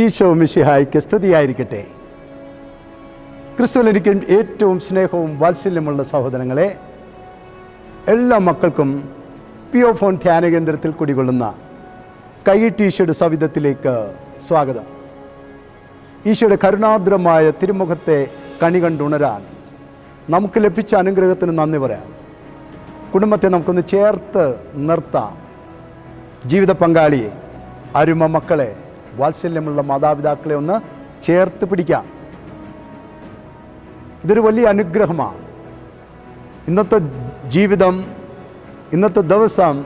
ഈശോ മിഷിഹായിക്ക് സ്തുതിയായിരിക്കട്ടെ. ക്രിസ്തുവിലെനിക്ക് ഏറ്റവും സ്നേഹവും വാത്സല്യമുള്ള സഹോദരങ്ങളെ എല്ലാ മക്കൾക്കും പിയോ ഫോൺ ധ്യാന കേന്ദ്രത്തിൽ കുടികൊള്ളുന്ന കൈ ടീഷർട്ട് സവിധത്തിലേക്ക് സ്വാഗതം. ഈശോയുടെ കരുണാദ്രമായ തിരുമുഖത്തെ കണി കണ്ടുണരാൻ നമുക്ക് ലഭിച്ച അനുഗ്രഹത്തിന് നന്ദി പറയാം. കുടുംബത്തെ നമുക്കൊന്ന് ചേർത്ത് നിർത്താം. ജീവിത പങ്കാളിയെ അരുമ മക്കളെ വാത്സല്യമുള്ള മാതാപിതാക്കളെ ഒന്ന് ചേർത്ത് പിടിക്കാം. ഇതൊരു വലിയ അനുഗ്രഹമാണ്. ഇന്നത്തെ ജീവിതം ഇന്നത്തെ ദിവസം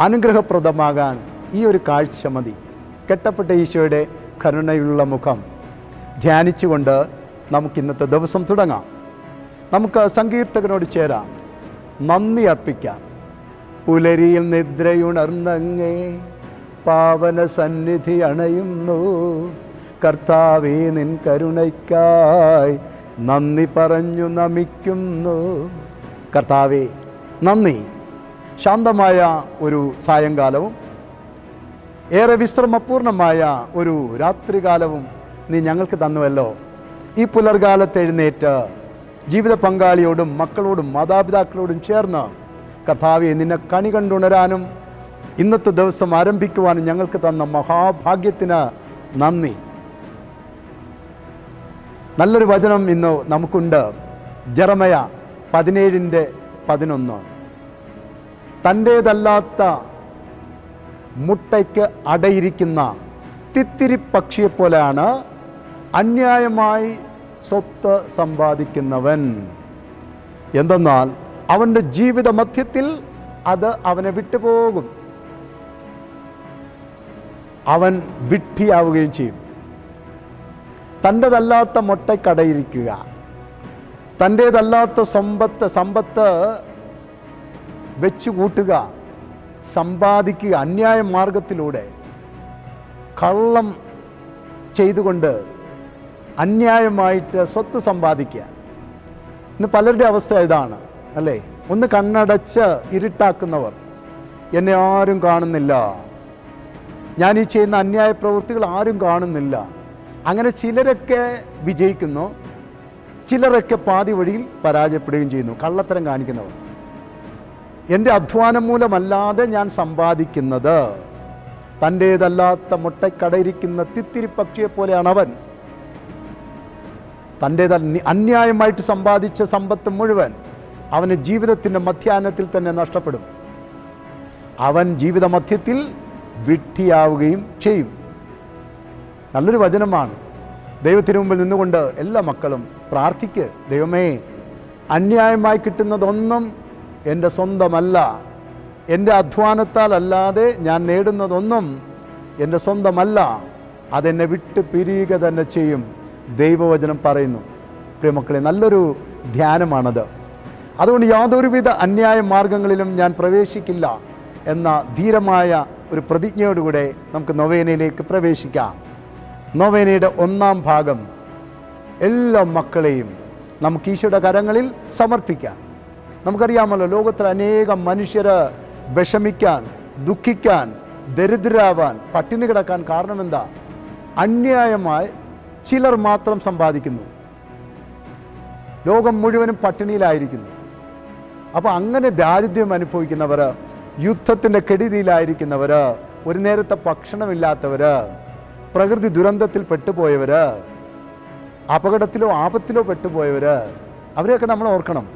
അനുഗ്രഹപ്രദമാകാൻ ഈ ഒരു കാഴ്ച മതി. കെട്ടപ്പെട്ട ഈശോയുടെ കരുണയുള്ള മുഖം ധ്യാനിച്ചുകൊണ്ട് നമുക്ക് ഇന്നത്തെ ദിവസം തുടങ്ങാം. നമുക്ക് സങ്കീർത്തകനോട് ചേരാം. നന്ദി അർപ്പിക്കാം. പുലരിയിൽ നിദ്രയുണർന്നങ്ങേ. പാവന സന്നിധി അണയുന്നു. കർത്താവേ നിൻ കരുണയ്ക്കായി നന്ദി പറഞ്ഞു നമിക്കുന്നു. കർത്താവേ നന്ദി. ശാന്തമായ ഒരു സായങ്കാലവും ഏറെ വിശ്രമപൂർണമായ ഒരു രാത്രികാലവും നീ ഞങ്ങൾക്ക് തന്നുവല്ലോ. ഈ പുലർകാലത്ത് എഴുന്നേറ്റ് ജീവിത പങ്കാളിയോടും മക്കളോടും മാതാപിതാക്കളോടും ചേർന്ന് കർത്താവെ നിന്നെ കണി കണ്ടുണരാനും ഇന്നത്തെ ദിവസം ആരംഭിക്കുവാൻ ഞങ്ങൾക്ക് തന്ന മഹാഭാഗ്യത്തിന് നന്ദി. നല്ലൊരു വചനം ഇന്ന് നമുക്കുണ്ട്. ജറമയ പതിനേഴിന്റെ പതിനൊന്ന്. തന്റേതല്ലാത്ത മുട്ടയ്ക്ക് അടയിരിക്കുന്ന തിത്തിരി പക്ഷിയെപ്പോലെയാണ് അന്യായമായി സ്വത്ത് സമ്പാദിക്കുന്നവൻ. എന്തെന്നാൽ അവന്റെ ജീവിത മധ്യത്തിൽ അത് അവനെ വിട്ടുപോകും. അവൻ വിഡ്ഢിയാവുകയും ചെയ്യും. തന്റെതല്ലാത്ത മുട്ടയ്ക്കടയിരിക്കുക തന്റേതല്ലാത്ത സമ്പത്ത് സമ്പത്ത് വെച്ചു കൂട്ടുക സമ്പാദിക്കുക അന്യായ മാർഗത്തിലൂടെ കള്ളം ചെയ്തുകൊണ്ട് അന്യായമായിട്ട് സ്വത്ത് സമ്പാദിക്കുക. ഇന്ന് പലരുടെ അവസ്ഥ ഇതാണ് അല്ലേ? ഒന്ന് കണ്ണടച്ച് ഇരുട്ടാക്കുന്നവർ. എന്നെ ആരും കാണുന്നില്ല. ഞാൻ ഈ ചെയ്യുന്ന അന്യായ പ്രവൃത്തികൾ ആരും കാണുന്നില്ല. അങ്ങനെ ചിലരൊക്കെ വിജയിക്കുന്നു. ചിലരൊക്കെ പാതി വഴിയിൽ പരാജയപ്പെടുകയും ചെയ്യുന്നു. കള്ളത്തരം കാണിക്കുന്നവർ. എന്റെ അധ്വാനം മൂലമല്ലാതെ ഞാൻ സമ്പാദിക്കുന്നത്. തന്റേതല്ലാത്ത മുട്ടക്കടയിരിക്കുന്ന തിത്തിരി പക്ഷിയെ പോലെയാണ് അവൻ. തന്റേത അന്യായമായിട്ട് സമ്പാദിച്ച സമ്പത്ത് മുഴുവൻ അവന് ജീവിതത്തിന്റെ മധ്യാഹ്നത്തിൽ തന്നെ നഷ്ടപ്പെടും. അവൻ ജീവിത മധ്യത്തിൽ വിഡ്ഢിയാവുകയും ചെയ്യും. നല്ലൊരു വചനമാണ്. ദൈവത്തിനു മുമ്പിൽ നിന്നുകൊണ്ട് എല്ലാ മക്കളും പ്രാർത്ഥിക്ക്. ദൈവമേ അന്യായമായി കിട്ടുന്നതൊന്നും എന്റെ സ്വന്തമല്ല. എന്റെ അധ്വാനത്താൽ അല്ലാതെ ഞാൻ നേടുന്നതൊന്നും എന്റെ സ്വന്തമല്ല. അതെന്നെ വിട്ട് പിരിയുക തന്നെ ചെയ്യും. ദൈവവചനം പറയുന്നു. പ്രിയമക്കളെ നല്ലൊരു ധ്യാനമാണത്. അതുകൊണ്ട് യാതൊരുവിധ അന്യായ മാർഗങ്ങളിലും ഞാൻ പ്രവേശിക്കില്ല എന്ന ധീരമായ ഒരു പ്രതിജ്ഞയോടുകൂടെ നമുക്ക് നൊവേനയിലേക്ക് പ്രവേശിക്കാം. നൊവേനയുടെ ഒന്നാം ഭാഗം. എല്ലാ മക്കളെയും നമുക്ക് ഈശോയുടെ കരങ്ങളിൽ സമർപ്പിക്കാം. നമുക്കറിയാമല്ലോ ലോകത്തിൽ അനേകം മനുഷ്യർ വിഷമിക്കാൻ ദുഃഖിക്കാൻ ദരിദ്രരാവാൻ പട്ടിണി കിടക്കാൻ കാരണമെന്താ? അന്യായമായി ചിലർ മാത്രം സമ്പാദിക്കുന്നു. ലോകം മുഴുവനും പട്ടിണിയിലായിരിക്കുന്നു. അപ്പോൾ അങ്ങനെ ദാരിദ്ര്യം അനുഭവിക്കുന്നവർ യുദ്ധത്തിന്റെ കെടുതിയിലായിരിക്കുന്നവർ ഒരു നേരത്തെ ഭക്ഷണമില്ലാത്തവർ പ്രകൃതി ദുരന്തത്തിൽ പെട്ടുപോയവർ അപകടത്തിലോ ആപത്തിലോ പെട്ടുപോയവർ അവരെയൊക്കെ നമ്മൾ ഓർക്കണം.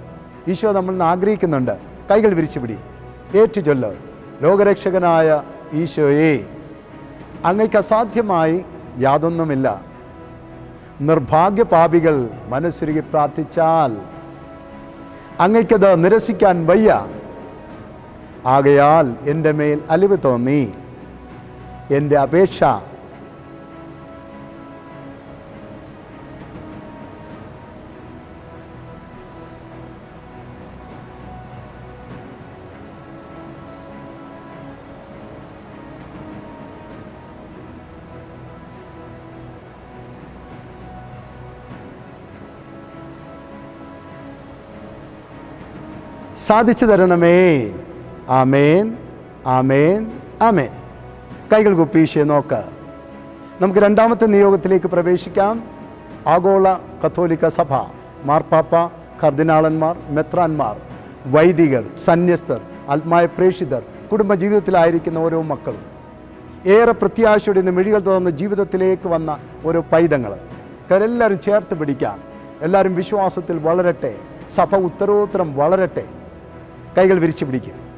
ഈശോ നമ്മൾ ആഗ്രഹിക്കുന്നുണ്ട്. കൈകൾ വിരിച്ചുപിടി. ഏറ്റു ചൊല്ല് ലോകരക്ഷകനായ ഈശോയെ അങ്ങയ്ക്ക് അസാധ്യമായി യാതൊന്നുമില്ല. നിർഭാഗ്യപാപികൾ മനസ്സുരുകി പ്രാർത്ഥിച്ചാൽ അങ്ങയ്ക്കത് നിരസിക്കാൻ വയ്യ. ആകയാൽ എന്റെ മേൽ അലിവ് തോന്നി എന്റെ അപേക്ഷ സാധിച്ചു തരണമേ ആമേൻ ആമേൻ ആമേൻ. കൈകൾ കുപ്പീശയെ നോക്ക്. നമുക്ക് രണ്ടാമത്തെ നിയോഗത്തിലേക്ക് പ്രവേശിക്കാം. ആഗോള കത്തോലിക്ക സഭ മാർപ്പാപ്പ കർദിനാളന്മാർ മെത്രാന്മാർ വൈദികർ സന്യസ്തർ ആത്മായ പ്രേക്ഷിതർ കുടുംബജീവിതത്തിലായിരിക്കുന്ന ഓരോ മക്കളും. ഏറെ പ്രത്യാശയുടെ ഇന്ന് മിഴികൾ തുറന്ന് ജീവിതത്തിലേക്ക് വന്ന ഓരോ പൈതങ്ങൾ എല്ലാവരും ചേർത്ത് പിടിക്കാം. എല്ലാവരും വിശ്വാസത്തിൽ വളരട്ടെ. സഭ ഉത്തരോത്തരം വളരട്ടെ. കൈകൾ വിരിച്ചു പിടിക്കും.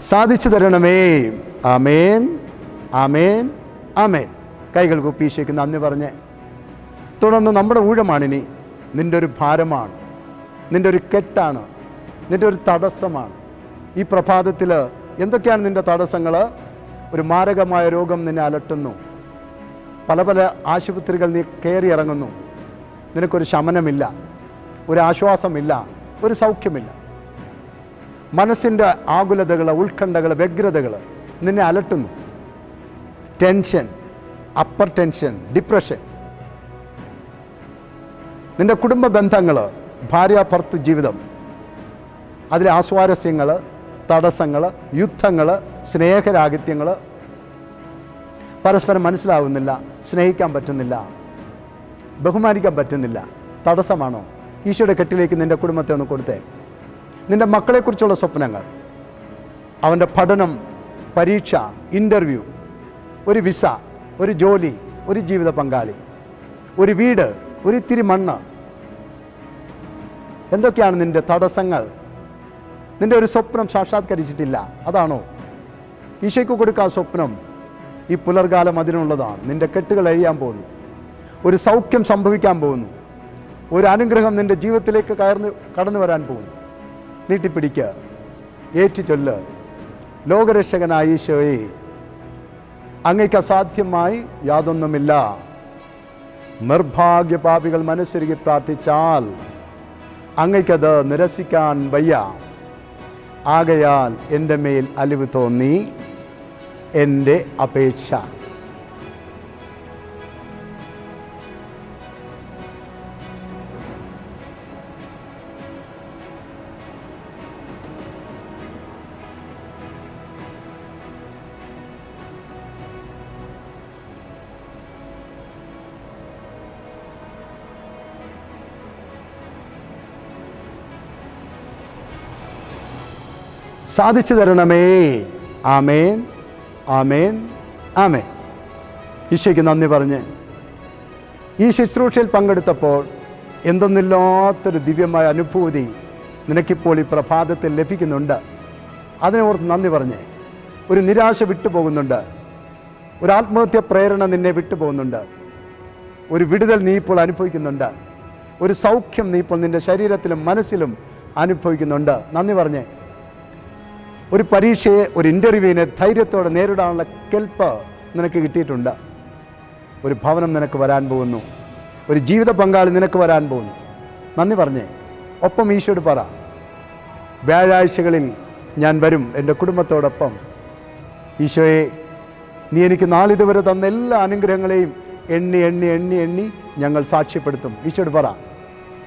സാധിച്ചു തരണമേ. ആമേൻ. ആമേൻ. ആമേൻ. കൈകൾ കുപ്പീശയ്ക്ക് നന്ദി പറഞ്ഞ് തുടർന്ന് നമ്മുടെ ഊഴമാണിനി. നിന്റെ ഒരു ഭാരമാണ്. നിന്റെ ഒരു കെട്ടാണ്. നിന്റെ ഒരു തടസ്സമാണ്. ഈ പ്രഭാതത്തിൽ എന്തൊക്കെയാണ് നിന്റെ തടസ്സങ്ങൾ ഒരു മാരകമായ രോഗം നിന്നെ അലട്ടുന്നു. പല പല ആശുപത്രികൾ നീ കയറി ഇറങ്ങുന്നു. നിനക്കൊരു ശമനമില്ല. ഒരു ആശ്വാസമില്ല. ഒരു സൗഖ്യമില്ല. മനസ്സിന്റെ ആകുലതകൾ ഉത്കണ്ഠകൾ വ്യഗ്രതകൾ നിന്നെ അലട്ടുന്നു. ടെൻഷൻ അപ്പർ ടെൻഷൻ ഡിപ്രഷൻ നിന്റെ കുടുംബ ബന്ധങ്ങൾ ഭാര്യ ഭർത്ത് ജീവിതം. അതിലെ ആസ്വാരസ്യങ്ങൾ തടസ്സങ്ങൾ യുദ്ധങ്ങൾ സ്നേഹരാഹിത്യങ്ങൾ പരസ്പരം മനസ്സിലാവുന്നില്ല സ്നേഹിക്കാൻ പറ്റുന്നില്ല ബഹുമാനിക്കാൻ പറ്റുന്നില്ല. തടസ്സമാണോ? ഈശോയുടെ കെട്ടിലേക്ക് നിന്റെ കുടുംബത്തെ ഒന്ന് കൊടുത്തേ. നിന്റെ മക്കളെക്കുറിച്ചുള്ള സ്വപ്നങ്ങൾ അവന്റെ പഠനം പരീക്ഷ ഇന്റർവ്യൂ ഒരു വിസ ഒരു ജോലി ഒരു ജീവിത പങ്കാളി ഒരു വീട് ഒരു ഇത്തിരി മണ്ണ്. എന്തൊക്കെയാണ് നിന്റെ തടസ്സങ്ങൾ? നിന്റെ ഒരു സ്വപ്നം സാക്ഷാത്കരിച്ചിട്ടില്ല അതാണോ? ഈശോയ്ക്ക് കൊടുക്കുക സ്വപ്നം ഈ പുലർകാലം അതിനുള്ളതാണ്. നിന്റെ കെട്ടുകൾ അഴിയാൻ പോകുന്നു ഒരു സൗഖ്യം സംഭവിക്കാൻ പോകുന്നു ഒരു അനുഗ്രഹം നിന്റെ ജീവിതത്തിലേക്ക് കയർന്ന് കടന്നു വരാൻ പോകുന്നു. നീട്ടിപ്പിടിക്കുക ഏറ്റുചൊല്ല്. ലോകരക്ഷകനായ ഈശോയെ അങ്ങയ്ക്ക് അസാധ്യമായി യാതൊന്നുമില്ല. നിർഭാഗ്യപാപികൾ മനസ്സൊരുക്കി പ്രാർത്ഥിച്ചാൽ അങ്ങയ്ക്കത് നിരസിക്കാൻ വയ്യ. ആകയാൽ എന്റെ മേൽ അലിവ് തോന്നി എന്റെ അപേക്ഷ. സാധിച്ചു തരണമേ. ആമേൻ. ആമേൻ. ആമേൻ. ഈശോയ്ക്ക് നന്ദി പറഞ്ഞ് ഈ ശുശ്രൂഷയിൽ പങ്കെടുത്തപ്പോൾ എന്തെന്നില്ലാത്തൊരു ദിവ്യമായ അനുഭൂതി നിനക്കിപ്പോൾ ഈ പ്രഭാതത്തിൽ ലഭിക്കുന്നുണ്ട്. അതിനെ ഓർത്ത് നന്ദി പറഞ്ഞ് ഒരു നിരാശ വിട്ടുപോകുന്നുണ്ട്. ഒരു ആത്മഹത്യ പ്രേരണ നിന്നെ വിട്ടുപോകുന്നുണ്ട്. ഒരു വിടുതൽ നീ ഇപ്പോൾ അനുഭവിക്കുന്നുണ്ട്. ഒരു സൗഖ്യം നീ ഇപ്പോൾ നിന്റെ ശരീരത്തിലും മനസ്സിലും അനുഭവിക്കുന്നുണ്ട്. നന്ദി പറഞ്ഞേ ഒരു പരീക്ഷയെ ഒരു ഇന്റർവ്യൂവിനെ ധൈര്യത്തോടെ നേരിടാനുള്ള കെൽപ്പ് നിനക്ക് കിട്ടിയിട്ടുണ്ട്. ഒരു ഭവനം നിനക്ക് വരാൻ പോകുന്നു. ഒരു ജീവിത പങ്കാളി നിനക്ക് വരാൻ പോകുന്നു. നന്ദി പറഞ്ഞേ. ഒപ്പം ഈശോട് പറ. വ്യാഴാഴ്ചകളിൽ ഞാൻ വരും എന്റെ കുടുംബത്തോടൊപ്പം. ഈശോയെ നീ എനിക്ക് നാളിതുവരെ തന്ന എല്ലാ അനുഗ്രഹങ്ങളെയും എണ്ണി എണ്ണി എണ്ണി എണ്ണി ഞങ്ങൾ സാക്ഷ്യപ്പെടുത്തും. ഈശോട് പറ.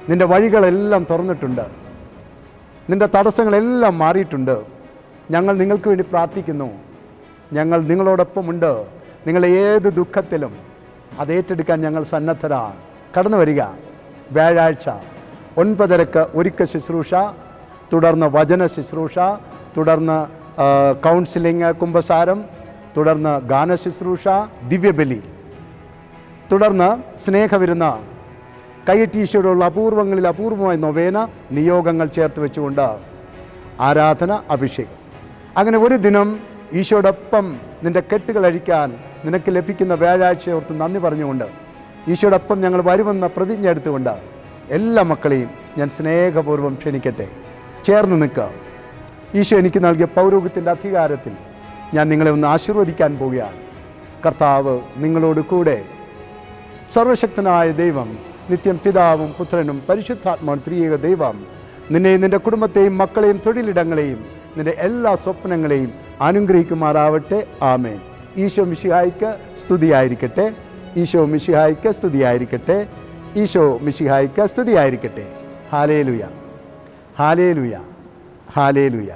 നിന്റെ വഴികളെല്ലാം തുറന്നിട്ടുണ്ട്. നിന്റെ തടസ്സങ്ങളെല്ലാം മാറിയിട്ടുണ്ട്. ഞങ്ങൾ നിങ്ങൾക്ക് വേണ്ടി പ്രാർത്ഥിക്കുന്നു. ഞങ്ങൾ നിങ്ങളോടൊപ്പമുണ്ട് നിങ്ങൾ ഏത് ദുഃഖത്തിലും അത് ഏറ്റെടുക്കാൻ ഞങ്ങൾ സന്നദ്ധരാണ് കടന്നു വരിക. വ്യാഴാഴ്ച ഒൻപതരക്ക് ഒരുക്ക ശുശ്രൂഷ തുടർന്ന് വചന ശുശ്രൂഷ തുടർന്ന് കൗൺസിലിംഗ് കുംഭസാരം തുടർന്ന് ഗാന ശുശ്രൂഷ ദിവ്യബലി. തുടർന്ന് സ്നേഹവിരുന്ന് കൈയറ്റീശയോടുള്ള അപൂർവങ്ങളിൽ അപൂർവമായ നൊവേന നിയോഗങ്ങൾ ചേർത്ത് വെച്ചുകൊണ്ട് ആരാധന അഭിഷേകം. അങ്ങനെ ഒരു ദിനം ഈശോടൊപ്പം നിന്റെ കെട്ടുകൾ അഴിക്കാൻ നിനക്ക് ലഭിക്കുന്ന വ്യാഴാഴ്ച ഓർത്ത് നന്ദി പറഞ്ഞുകൊണ്ട് ഈശോടൊപ്പം ഞങ്ങൾ വരുമെന്ന പ്രതിജ്ഞ എടുത്തുകൊണ്ട് എല്ലാ മക്കളെയും ഞാൻ സ്നേഹപൂർവം ക്ഷണിക്കട്ടെ. ചേർന്ന് നിൽക്കുക ഈശോ എനിക്ക് നൽകിയ പൗരോഗത്തിന്റെ അധികാരത്തിൽ ഞാൻ നിങ്ങളെ ഒന്ന് ആശീർവദിക്കാൻ പോവുകയാണ്. കർത്താവ് നിങ്ങളോട് കൂടെ സർവശക്തനായ ദൈവം നിത്യം പിതാവും പുത്രനും പരിശുദ്ധാത്മാവും ത്രിയേക ദൈവം നിന്നെയും നിന്റെ കുടുംബത്തെയും മക്കളെയും തൊഴിലിടങ്ങളെയും നിന്റെ എല്ലാ സ്വപ്നങ്ങളെയും അനുഗ്രഹിക്കുമാറാവട്ടെ. ആമേൻ. ഈശോ മിശിഹായിക്ക് സ്തുതിയായിരിക്കട്ടെ. ഈശോ മിശിഹായിക്ക് സ്തുതിയായിരിക്കട്ടെ. ഈശോ മിശിഹായിക്ക് സ്തുതിയായിരിക്കട്ടെ. ഹാലേലുയ. ഹാലേലുയ. ഹാലേലുയ.